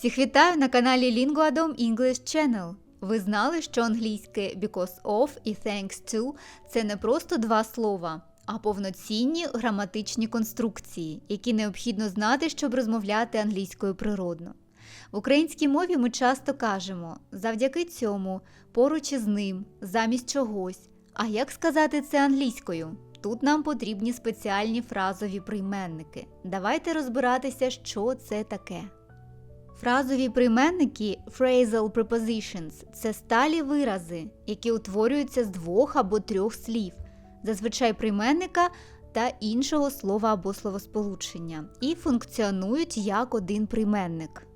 Всіх вітаю на каналі Linguadom English Channel. Ви знали, що англійське because of і thanks to це не просто два слова, а повноцінні граматичні конструкції, які необхідно знати, щоб розмовляти англійською природно. В українській мові ми часто кажемо завдяки цьому, поруч із ним, замість чогось. А як сказати це англійською? Тут нам потрібні спеціальні фразові прийменники. Давайте розбиратися, що це таке. Фразові прийменники phrasal prepositions – це сталі вирази, які утворюються з двох або трьох слів, зазвичай прийменника та іншого слова або словосполучення, і функціонують як один прийменник.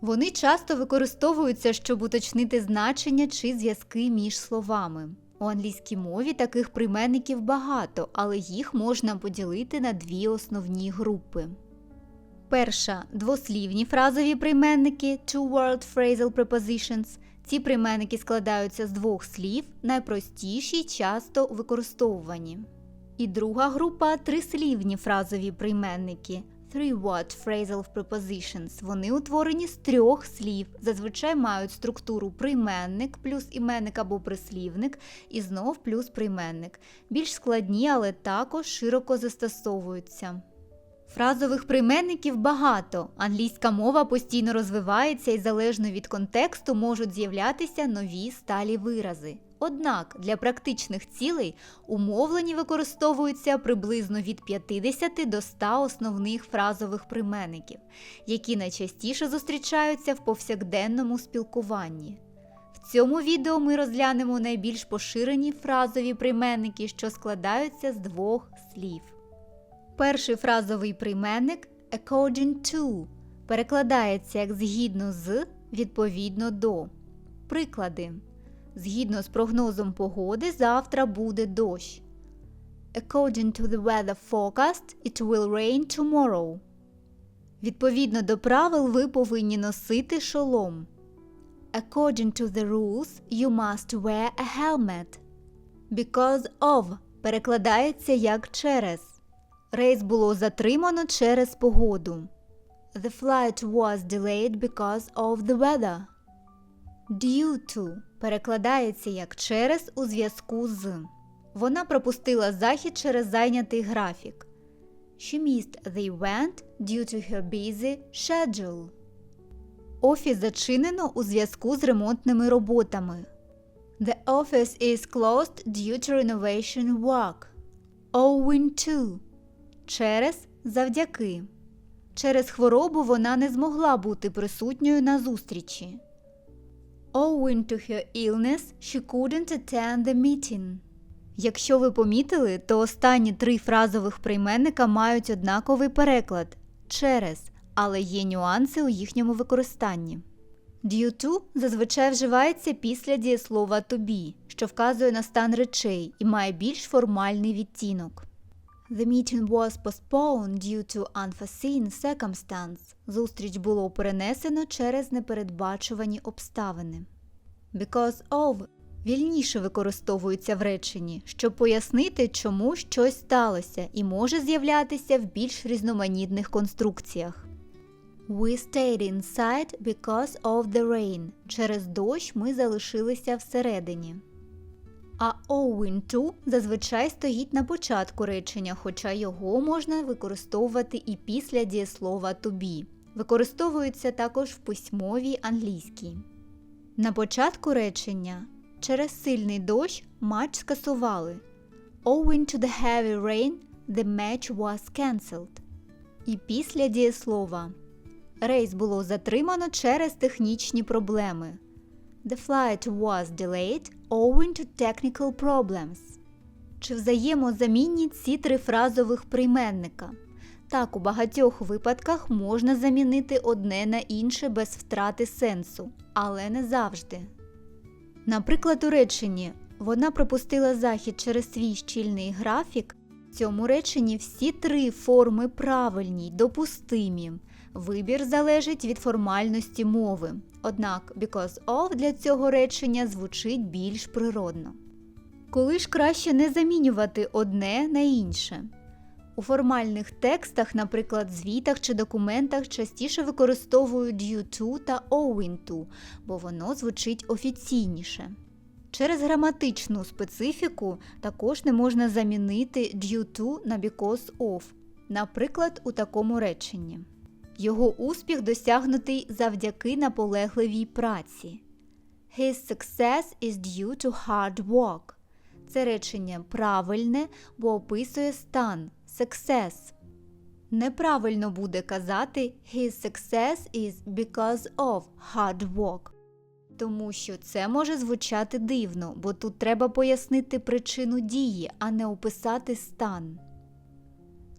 Вони часто використовуються, щоб уточнити значення чи зв'язки між словами. У англійській мові таких прийменників багато, але їх можна поділити на дві основні групи. Перша двослівні фразові прийменники two-word phrasal prepositions. Ці прийменники складаються з двох слів, найпростіші часто використовувані. І друга група трислівні фразові прийменники three-word phrasal prepositions. Вони утворені з трьох слів, зазвичай мають структуру прийменник плюс іменник або прислівник і знов плюс прийменник. Більш складні, але також широко застосовуються. Фразових прийменників багато. Англійська мова постійно розвивається і залежно від контексту можуть з'являтися нові сталі вирази. Однак для практичних цілей умовлені використовуються приблизно від 50 до 100 основних фразових прийменників, які найчастіше зустрічаються в повсякденному спілкуванні. В цьому відео ми розглянемо найбільш поширені фразові прийменники, що складаються з двох слів. Перший фразовий прийменник according to перекладається як згідно з, відповідно до. Приклади. Згідно з прогнозом погоди, завтра буде дощ. According to the weather forecast, it will rain tomorrow. Відповідно до правил, ви повинні носити шолом. According to the rules, you must wear a helmet. Because of перекладається як через. Рейс було затримано через погоду. The flight was delayed because of the weather. Due to перекладається як через у зв'язку з. Вона пропустила захід через зайнятий графік. She missed the event due to her busy schedule. Офіс зачинено у зв'язку з ремонтними роботами. The office is closed due to renovation work. Owing to через завдяки. Через хворобу вона не змогла бути присутньою на зустрічі. Owing to her illness, she couldn't attend the meeting. Якщо ви помітили, то останні три фразових прийменника мають однаковий переклад через, але є нюанси у їхньому використанні. Due to зазвичай вживається після дієслова to be, що вказує на стан речей і має більш формальний відтінок. The meeting was postponed due to unforeseen circumstance. Зустріч було перенесено через непередбачувані обставини. Because of вільніше використовується в реченні, щоб пояснити, чому щось сталося і може з'являтися в більш різноманітних конструкціях. We stayed inside because of the rain. Через дощ ми залишилися всередині. А owing to зазвичай стоїть на початку речення, хоча його можна використовувати і після дієслова to be. Використовується також в письмовій англійській. На початку речення через сильний дощ матч скасували. Owing to the heavy rain, the match was cancelled. І після дієслова рейс було затримано через технічні проблеми. The flight was delayed owing to technical problems. Чи взаємозамінні ці три фразових прийменника? Так, у багатьох випадках можна замінити одне на інше без втрати сенсу, але не завжди. Наприклад, у реченні вона пропустила захід через свій щільний графік. В цьому реченні всі три форми правильні й допустимі. Вибір залежить від формальності мови. Однак because of для цього речення звучить більш природно. Коли ж краще не замінювати одне на інше. У формальних текстах, наприклад, звітах чи документах, частіше використовують due to та owing to, бо воно звучить офіційніше. Через граматичну специфіку також не можна замінити due to на because of, наприклад, у такому реченні. Його успіх досягнутий завдяки наполегливій праці. His success is due to hard work. Це речення правильне, бо описує стан success. Неправильно буде казати His success is because of hard work. Тому що це може звучати дивно, бо тут треба пояснити причину дії, а не описати стан.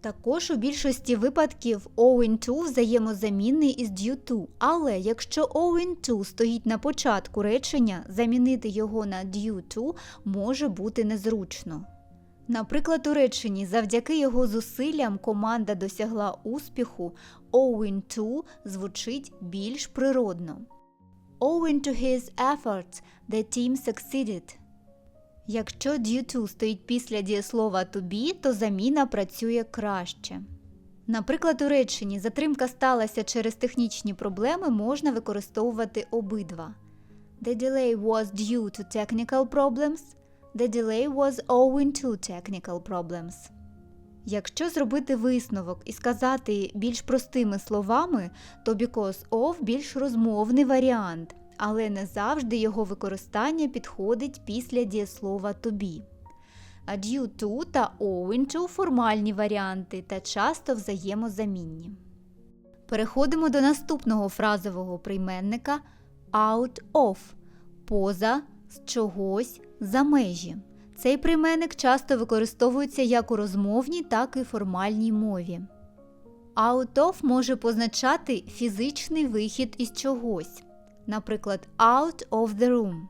Також у більшості випадків owing to взаємозамінний із due to, але якщо owing to стоїть на початку речення, замінити його на due to може бути незручно. Наприклад, у реченні завдяки його зусиллям команда досягла успіху, owing to звучить більш природно. Owing to his efforts, the team succeeded. Якщо due to стоїть після дієслова to be, то заміна працює краще. Наприклад, у реченні затримка сталася через технічні проблеми можна використовувати обидва. The delay was due to technical problems. The delay was owing to technical problems. Якщо зробити висновок і сказати більш простими словами, то because of більш розмовний варіант, але не завжди його використання підходить після дієслова be. А due to та owing to формальні варіанти та часто взаємозамінні. Переходимо до наступного фразового прийменника out of поза з чогось за межі. Цей прийменник часто використовується як у розмовній, так і формальній мові. Out of може позначати фізичний вихід із чогось, наприклад, out of the room.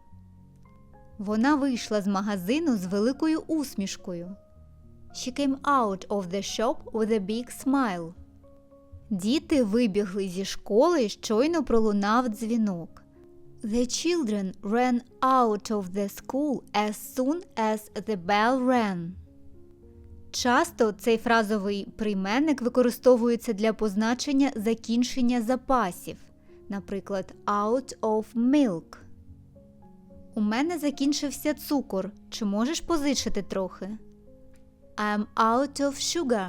Вона вийшла з магазину з великою усмішкою. She came out of the shop with a big smile. Діти вибігли зі школи, щойно пролунав дзвінок. The children ran out of the school as soon as the bell rang. Часто цей фразовий прийменник використовується для позначення закінчення запасів, наприклад, out of milk. У мене закінчився цукор. Чи можеш позичити трохи? I'm out of sugar.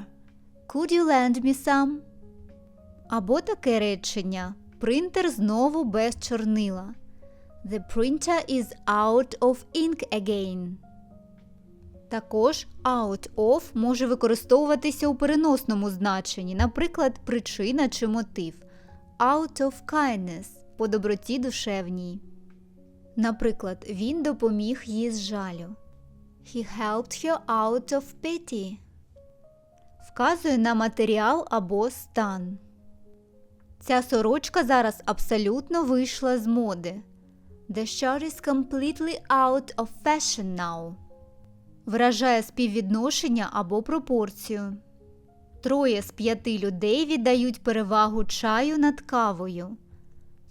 Could you lend me some? Або таке речення. Принтер знову без чорнила. The printer is out of ink again. Також out of може використовуватися у переносному значенні, наприклад, причина чи мотив. Out of kindness по доброті душевній. Наприклад, він допоміг їй з жалю. He helped her out of pity. Вказує на матеріал або стан. Ця сорочка зараз абсолютно вийшла з моди. The shirt is completely out of fashion now. Вражає співвідношення або пропорцію. Троє з п'яти людей віддають перевагу чаю над кавою.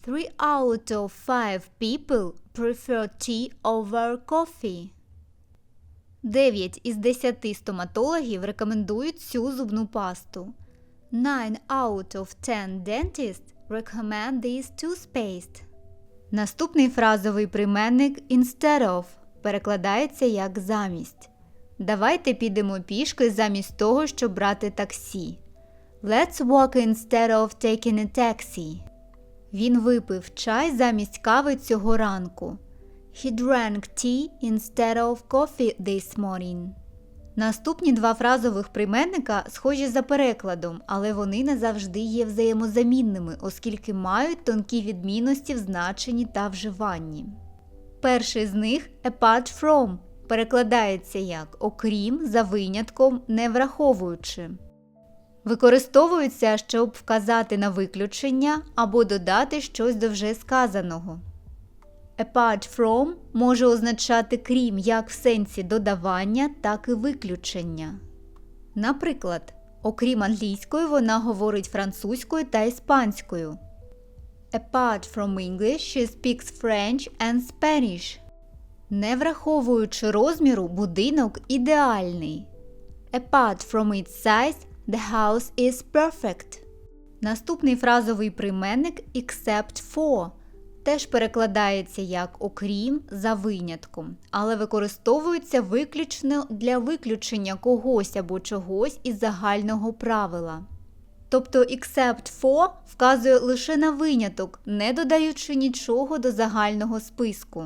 Three out of five people prefer tea over coffee. 9 із 10 стоматологів рекомендують цю зубну пасту. 9 out of 10 dentists recommend this toothpaste. Наступний фразовий прийменник instead of перекладається як замість. Давайте підемо пішки замість того, щоб брати таксі. Let's walk instead of taking a taxi. Він випив чай замість кави цього ранку. He drank tea instead of coffee this morning. Наступні два фразових прийменника схожі за перекладом, але вони не завжди є взаємозамінними, оскільки мають тонкі відмінності в значенні та вживанні. Перший з них apart from перекладається як окрім, за винятком, не враховуючи. Використовується, щоб вказати на виключення або додати щось до вже сказаного. Apart from може означати крім як в сенсі додавання, так і виключення. Наприклад, окрім англійської, вона говорить французькою та іспанською. Apart from English, she speaks French and Spanish. Не враховуючи розміру, будинок ідеальний. Apart from its size, the house is perfect. Наступний фразовий прийменник except for теж перекладається як окрім за винятком, але використовується виключно для виключення когось або чогось із загального правила. Тобто except for вказує лише на виняток, не додаючи нічого до загального списку.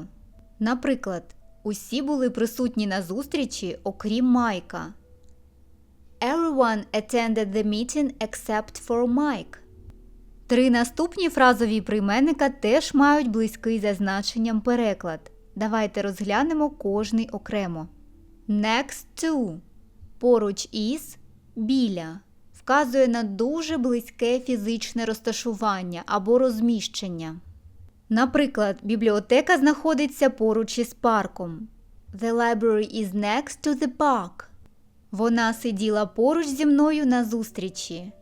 Наприклад, усі були присутні на зустрічі, окрім Майка. Everyone attended the meeting except for Mike. Три наступні фразові прийменника теж мають близький за значенням переклад. Давайте розглянемо кожний окремо. Next to поруч із біля вказує на дуже близьке фізичне розташування або розміщення. Наприклад, бібліотека знаходиться поруч із парком. The library is next to the park. Вона сиділа поруч зі мною на зустрічі.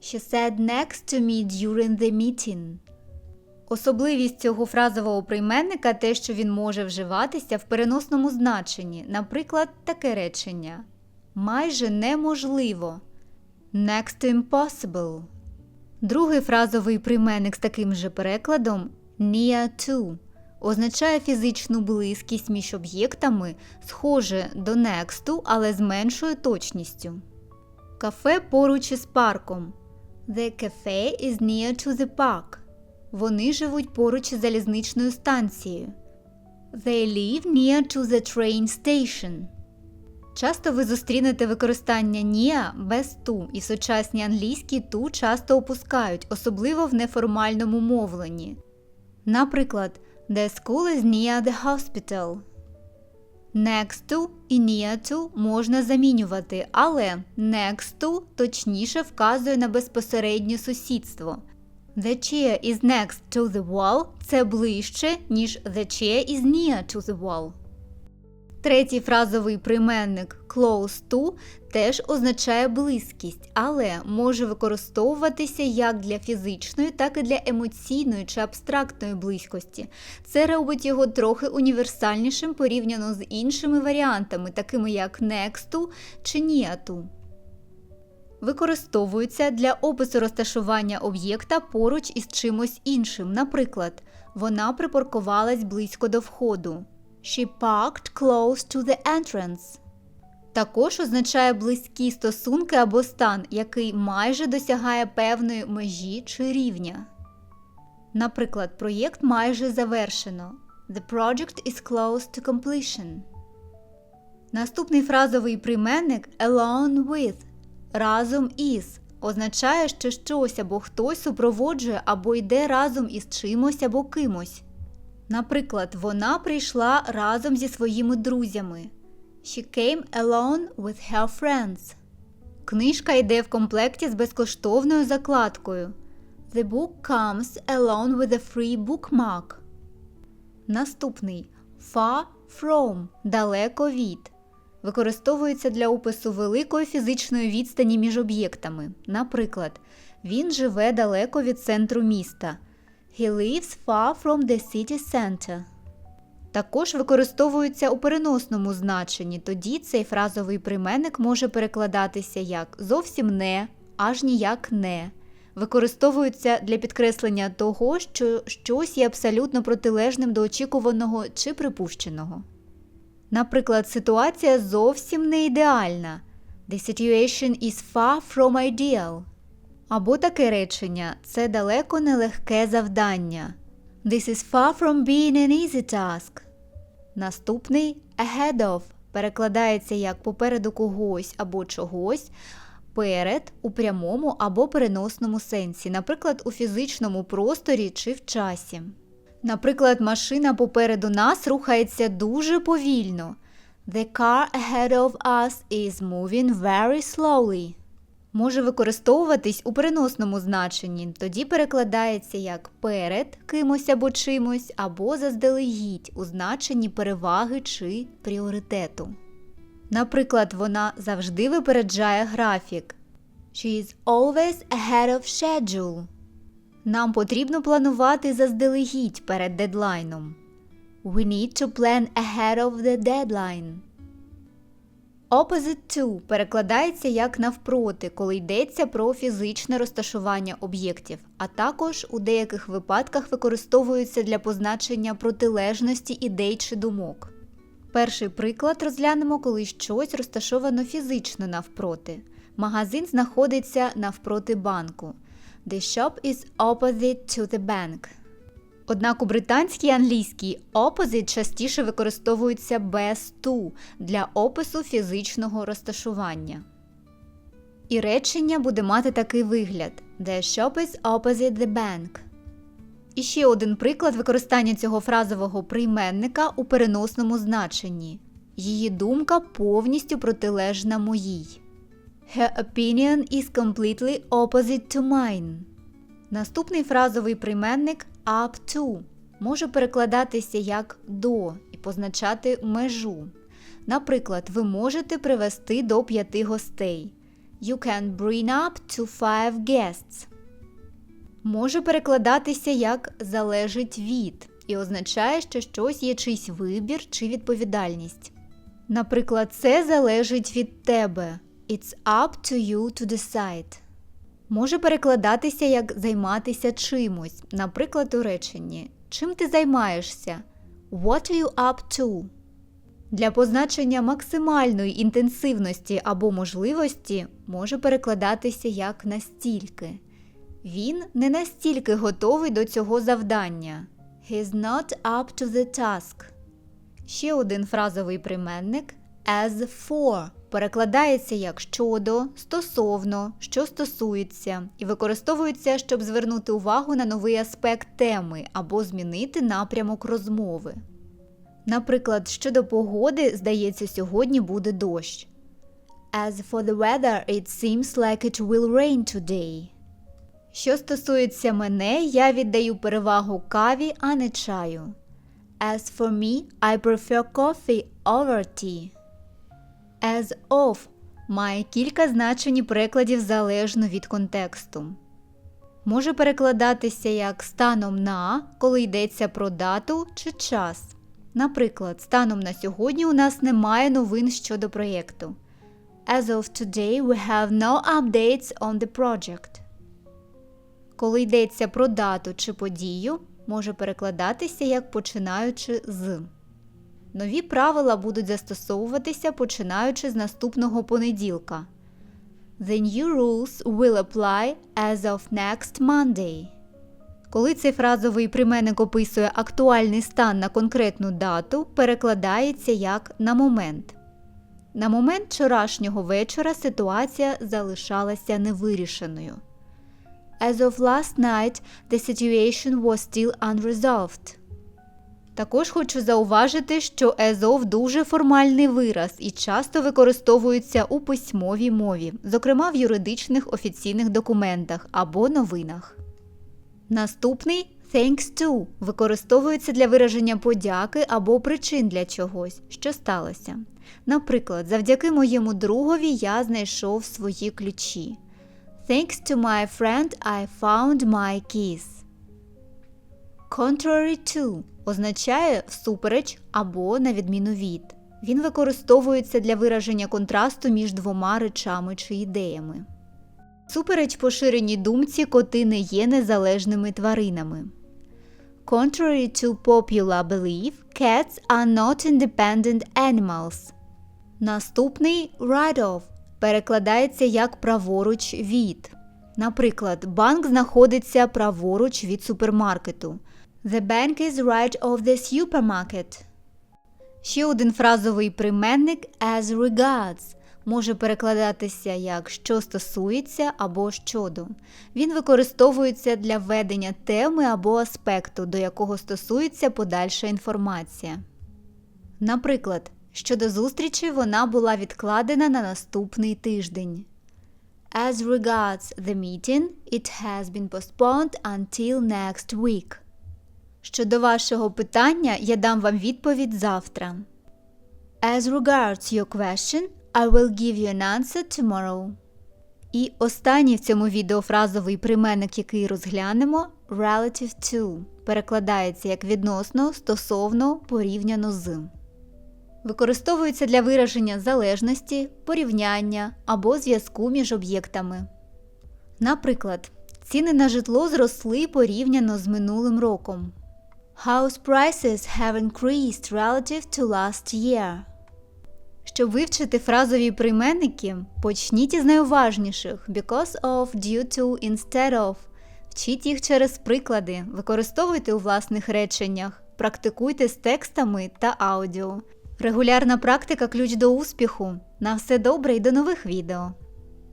She sat next to me during the meeting. Особливість цього фразового прийменника те, що він може вживатися в переносному значенні, наприклад, таке речення майже неможливо. Next to impossible. Другий фразовий прийменник з таким же перекладом near to означає фізичну близькість між об'єктами, схоже до next, але з меншою точністю. Кафе поруч із парком. The cafe is near to the park. Вони живуть поруч із залізничною станцією. They live near to the train station. Часто ви зустрінете використання near без ту, і в сучасній англійській ту часто опускають, особливо в неформальному мовленні. Наприклад, The school is near the hospital. Next to і near to можна замінювати, але next to точніше вказує на безпосереднє сусідство. The chair is next to the wall це ближче, ніж the chair is near to the wall. Третій фразовий прийменник close to теж означає близькість, але може використовуватися як для фізичної, так і для емоційної чи абстрактної близькості. Це робить його трохи універсальнішим порівняно з іншими варіантами, такими як next to чи near to. Використовується для опису розташування об'єкта поруч із чимось іншим. Наприклад, вона припаркувалась близько до входу. She parked close to the entrance. Також означає близькі стосунки або стан, який майже досягає певної межі чи рівня. Наприклад, проєкт майже завершено. The project is close to completion. Наступний фразовий прийменник along with разом із означає, що щось або хтось супроводжує або йде разом із чимось або кимось. Наприклад, вона прийшла разом зі своїми друзями. She came alone with her friends. Книжка йде в комплекті з безкоштовною закладкою. The book comes along with a free bookmark. Наступний far from далеко від. Використовується для опису великої фізичної відстані між об'єктами. Наприклад, він живе далеко від центру міста. He lives far from the city center. Також використовується у переносному значенні, тоді цей фразовий прийменник може перекладатися як зовсім не, аж ніяк не. Використовується для підкреслення того, що щось є абсолютно протилежним до очікуваного чи припущеного. Наприклад, ситуація зовсім не ідеальна. The situation is far from ideal. Або таке речення це далеко не легке завдання. This is far from being an easy task. Наступний ahead of перекладається як попереду когось або чогось, перед у прямому або переносному сенсі, наприклад, у фізичному просторі чи в часі. Наприклад, машина попереду нас рухається дуже повільно. The car ahead of us is moving very slowly. Може використовуватись у переносному значенні, тоді перекладається як перед кимось або чимось, або заздалегідь у значенні переваги чи пріоритету. Наприклад, вона завжди випереджає графік. She is always ahead of schedule. Нам потрібно планувати заздалегідь перед дедлайном. We need to plan ahead of the deadline. Opposite to перекладається як навпроти, коли йдеться про фізичне розташування об'єктів, а також у деяких випадках використовується для позначення протилежності ідей чи думок. Перший приклад розглянемо, коли щось розташовано фізично навпроти. Магазин знаходиться навпроти банку. The shop is opposite to the bank. Однак у британській англійській opposite частіше використовується без to для опису фізичного розташування. І речення буде мати такий вигляд: The shop is opposite the bank. І ще один приклад використання цього фразового прийменника у переносному значенні. Її думка повністю протилежна моїй. Her opinion is completely opposite to mine. Наступний фразовий прийменник up to може перекладатися як до і позначати межу. Наприклад, ви можете привести до п'яти гостей. You can bring up to five guests. Може перекладатися як залежить від і означає, що щось є чийсь вибір чи відповідальність. Наприклад, це залежить від тебе. It's up to you to decide. Може перекладатися як займатися чимось, наприклад, у реченні Чим ти займаєшся? What are you up to? Для позначення максимальної інтенсивності або можливості може перекладатися як настільки. Він не настільки готовий до цього завдання. He's not up to the task. Ще один фразовий прийменник as for перекладається як щодо, стосовно, що стосується, і використовується, щоб звернути увагу на новий аспект теми або змінити напрямок розмови. Наприклад, щодо погоди, здається, сьогодні буде дощ. As for the weather, it seems like it will rain today. Що стосується мене, я віддаю перевагу каві, а не чаю. As for me, I prefer coffee over tea. As of має кілька значень і перекладів залежно від контексту. Може перекладатися як станом на, коли йдеться про дату чи час. Наприклад, станом на сьогодні у нас немає новин щодо проєкту. As of today, we have no updates on the project. Коли йдеться про дату чи подію, може перекладатися як починаючи з. Нові правила будуть застосовуватися починаючи з наступного понеділка. The new rules will apply as of next Monday. Коли цей фразовий прийменник описує актуальний стан на конкретну дату, перекладається як на момент. На момент вчорашнього вечора ситуація залишалася невирішеною. As of last night, the situation was still unresolved. Також хочу зауважити, що езов дуже формальний вираз і часто використовується у письмовій мові, зокрема в юридичних офіційних документах або новинах. Наступний thanks to використовується для вираження подяки або причин для чогось, що сталося. Наприклад, завдяки моєму другові я знайшов свої ключі. Thanks to my friend I found my keys. Contrary to означає всупереч або на відміну від. Він використовується для вираження контрасту між двома речами чи ідеями. Супереч поширеній думці коти не є незалежними тваринами. Contrary to popular belief, cats are not independent animals. Наступний right of перекладається як праворуч від. Наприклад, банк знаходиться праворуч від супермаркету. The bank is right of the supermarket. Ще один фразовий прийменник as regards може перекладатися як що стосується або щодо. Він використовується для введення теми або аспекту, до якого стосується подальша інформація. Наприклад, щодо зустрічі вона була відкладена на наступний тиждень. As regards the meeting, it has been postponed until next week. Щодо вашого питання, я дам вам відповідь завтра. As regards your question, I will give you an answer tomorrow. І останній в цьому відео фразовий прийменник, який розглянемо, relative to, перекладається як відносно, стосовно, порівняно з. Використовуються для вираження залежності, порівняння або зв'язку між об'єктами. Наприклад, ціни на житло зросли порівняно з минулим роком. House prices have increased relative to last year. Щоб вивчити фразові прийменники, почніть із найуважніших because of, due to, instead of. Вчіть їх через приклади, використовуйте у власних реченнях, практикуйте з текстами та аудіо. Регулярна практика ключ до успіху. На все добре і до нових відео!